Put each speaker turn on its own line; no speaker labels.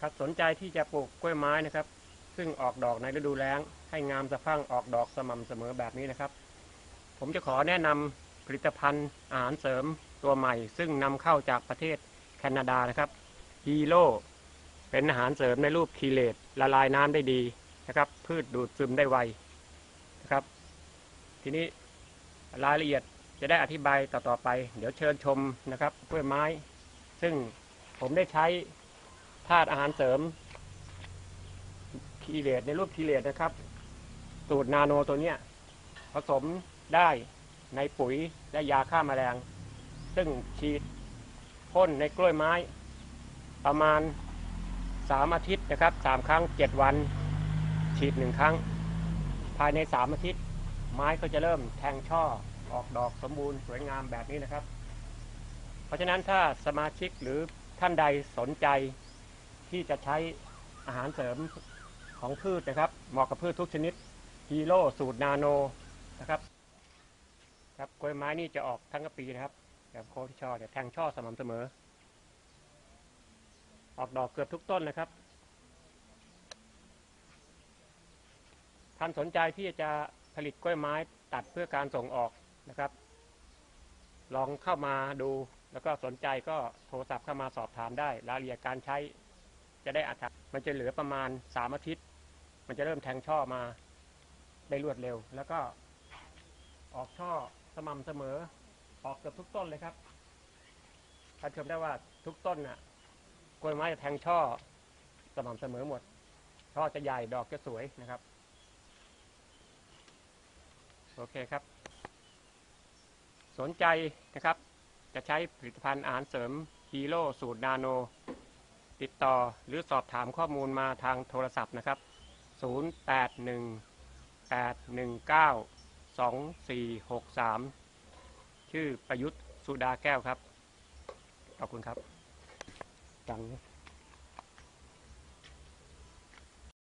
ครับสนใจที่จะปลูกกล้วยไม้นะครับ ซึ่งออกดอกในฤดูแล้ง ให้งามสะพรั่งออกดอกสม่ำเสมอแบบนี้นะครับ ผมจะขอแนะนำผลิตภัณฑ์อาหารเสริมตัวใหม่ ซึ่งนำเข้าจากประเทศแคนาดานะครับฮีโร่เป็นอาหารเสริมในรูปคีเลตละลายน้ำได้ดีนะครับ พืชดูดซึมได้ไวนะครับ ทีนี้รายละเอียดจะได้อธิบายต่อๆไป เดี๋ยวเชิญชมนะครับกล้วยไม้ ซึ่งผมได้ใช้ ธาตุอาหารเสริมคีเลตในรูปคีเลตนะครับ สูตรนาโนตัวเนี้ย ผสมได้ในปุ๋ยและยาฆ่าแมลง ซึ่งฉีดพ่นในกล้วยไม้ ประมาณสามอาทิตย์นะครับสามครั้งเจ็ดวัน ฉีดหนึ่งครั้ง ภายในสามอาทิตย์ ไม้ก็จะเริ่มแทงช่อออกดอกสมบูรณ์สวยงามแบบนี้นะครับ เพราะฉะนั้นถ้าสมาชิกหรือท่านใดสนใจ ที่จะใช้อาหารเสริมของพืชนะครับ เหมาะกับพืชทุกชนิดฮีโร่สูตรนาโนนะครับ ครับกล้วยไม้นี่จะออกทั้งกปีนะครับแบบโคที่ช่อเนี่ยแทงช่อสม่ำเสมอ ออกดอกเกือบทุกต้นนะครับท่านสนใจที่จะผลิตกล้วยไม้ตัดเพื่อการส่งออกนะครับ ลองเข้ามาดูแล้วก็สนใจก็โทรศัพท์เข้ามาสอบถามได้รายละเอียดการใช้ จะได้อัดมันจะเหลือประมาณสามอาทิตย์ มันจะเริ่มแทงช่อมาได้รวดเร็ว แล้วก็ออกช่อสม่ำเสมอ ออกเกือบทุกต้นเลยครับท่านชมได้ว่าทุกต้นน่ะกล้วยไม้จะแทงช่อสม่ำเสมอหมด ช่อจะใหญ่ดอกจะสวยนะครับ โอเคครับ สนใจนะครับ จะใช้ผลิตภัณฑ์อาหารเสริมฮีโร่สูตรนาโน ติดต่อหรือสอบถามข้อมูลมาทางโทรศัพท์นะครับ 081 819 2463 ชื่อประยุทธ์สุดาแก้วครับ ขอบคุณครับจัง